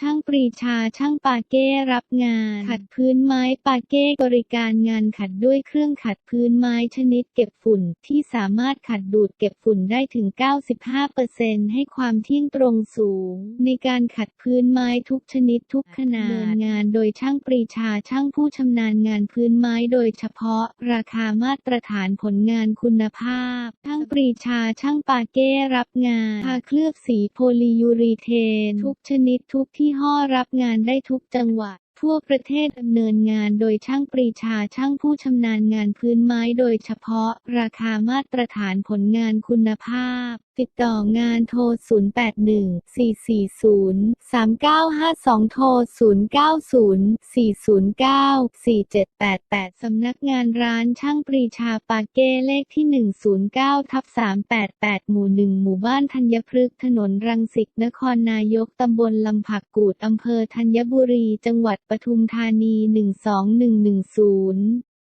ช่างปรีชาช่างปาเก้รับงาน ขัดพื้นไม้ปาเก้บริการงานขัดด้วยเครื่องขัดพื้นไม้ชนิดเก็บฝุ่น ที่สามารถขัดดูดเก็บฝุ่นได้ถึง 95%ให้ความเที่ยงตรงสูง ในการขัดพื้นไม้ทุกชนิดทุกขนาดเนินงานโดยช่างปรีชาช่างผู้ชำนาญงานพื้นไม้โดยเฉพาะ ราคามาตรฐานผลงานคุณภาพ ช่างปรีชาช่างปาเก้รับงานทาเคลือบสีโพลียูรีเทน ทุกชนิดทุกที่ี่ห้อรับงานได้ทุกจังหวัด ทั่วประเทศดำเนินงานโดยช่างปรีชาช่างผู้ชำนาญงานพื้นไม้โดยเฉพาะ ราคามาตรฐานผลงานคุณภาพ ติดต่องานโทร 081-440-3952 โทร 090-409-4788 สำนักงานร้านช่างปรีชาปาเก้เลขที่ 109ทับ388 หมู่1 มู่บ้านธัญพฤกษ์ถนนรังสิตนครนายกตำบลลำผักกูดอำเภอธัญบุรี จังหวัดปทุมธานี 12110